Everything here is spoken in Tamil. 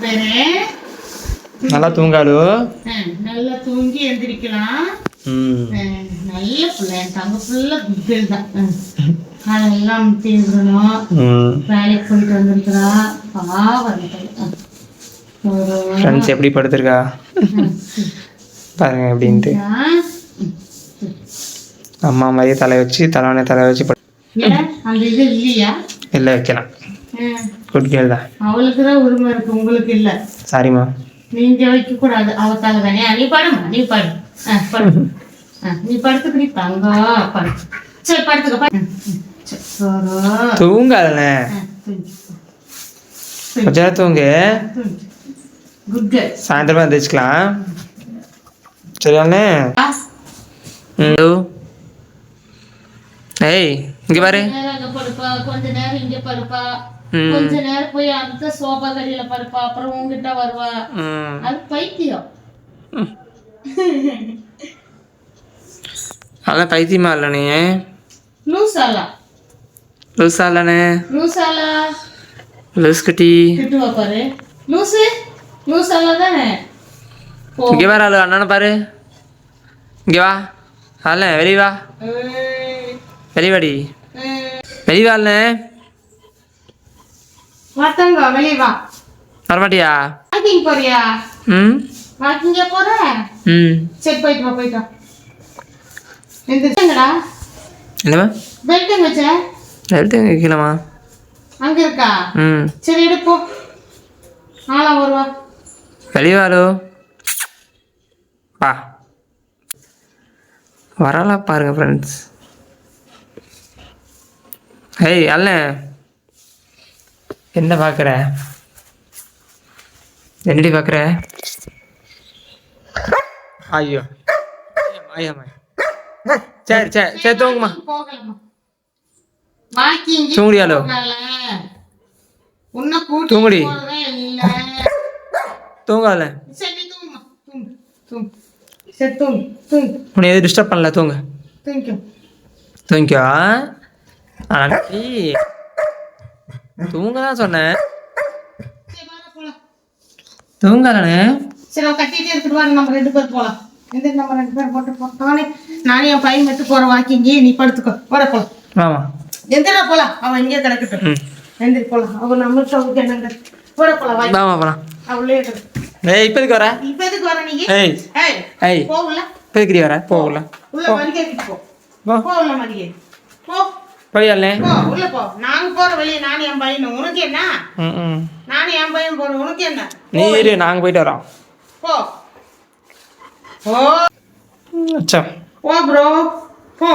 போயிறேன் நல்லா தூங்காலு நல்லா தூங்கி எந்திரிக்கலாம். நல்ல பிள்ளை என் தங்க ஃபுல்லாக குட்டில் தான். அதெல்லாம் தீர்க்கணும் வேலைக்கு போயிட்டு வந்திருக்கிறா. பாவம் ஃப்ரெண்ட்ஸ் எப்படி படுத்திருக்கா? பாருங்க எப்படின்ட்டு. அஹ். அம்மா மாதிரியே தலை வச்சு தலைவனே தலை வச்சு இல்லை வைக்கலாம். குட் கேள் தான் அவளுக்கு தான் உரிமை இருக்கு உங்களுக்கு இல்ல. சாரிம்மா. நீங்க வைக்க கூடாது அவ தலை தானே நீ பாடுமா நீ பாடு. நீ படுத்துக்கு நீ தங்க படு. சரி படுத்துக்க. தூங்காதண்ணே. கொஞ்ச நேரம் தூங்கு. சாயந்தரமா எந்திரிச்சுக்கலாம். சரியாண்ணே ஏய் இங்கே பாரு. கொஞ்ச நேரம் இங்க படுப்பா. ம். கொஞ்ச நேரம் போய் அந்த சோபா கடியில படுப்பா அப்புறம் உங்ககிட்ட வருவா. அது பைத்தியம். அதான் பைத்தியமா இல்லை நீ? லூசாலா. இல்லைண்ணே லூசாலா. லூஸ் கட்டி. திட்டுவா பாரு. லூசு? லூசாலா தானே? இங்கே வர ஆளு அண்ணனை பாரு. இங்கே வா. அல்ல வெளியே வா. ஏய், ஏய். வெளியே வா. வரமாட்டியா? வாக்கிங் போறியா? ம். வாக்கிங்க போற? ம். சரி போயிட்டு வா போயிட்டு வா. எந்திரிச்சங்கடா என்னம்மா? பெல்ட் எங்க வச்ச? எடுத்து வைக்கலாமா அங்க இருக்கா? ம். சரி எடுப்போ ஆளா வருவா. வெளியே வாலு வா. வரலா பாருங்க ஃப்ரெண்ட்ஸ் ஹேய் அல்ல என்ன பார்க்குற என்னடி பார்க்குற ஐயோ. சரி சரி சரி தூங்குமா. தூங்குடியாலோ தூங்குடி. தூங்கால உன்னை எதுவும் டிஸ்டர்ப் பண்ணல தூங்க. தூங்கிக்கோ. தூங்கிக்கோ. அடி தூங்க தான் சொன்னேன் தூங்கலண்ணே. சரி கட்டிட்டே எடுத்துட்டு வாங்க நம்ம ரெண்டு பேர் போலாம். எந்த நம்ம ரெண்டு பேரும் போட்டு போறோம் நானே என் பையன் மட்டும் போற வாக்கிங்க நீ படுத்துக்கோ. வர போலாம். ஆமா எந்திரா போலாம். அவன் இங்கே கிடக்கட்டும். எந்திரி போலாம். அவன் நம்மளுக்கு அவளுக்கு என்னங்க? போட போலாம் ஆமா போலாம். அவளே கிடக்கு ஏய் இப்போ எதுக்கு வர? இப்ப எதுக்கு வர நீங்க ஏய். ஏய் ஏய். போகல. இப்போ எதுக்கு வர? போகல. உள்ள போ. படியாலே போ உள்ள போ. நாங்க போற வெளியே நானும் என் பையனும். உனக்கு என்ன? நானும் என் பையன் போறோம் உனக்கு என்ன? நீ இரு நாங்கள் போயிட்டு வரோம். போ. போ அச்சா போ ப்ரோ போ.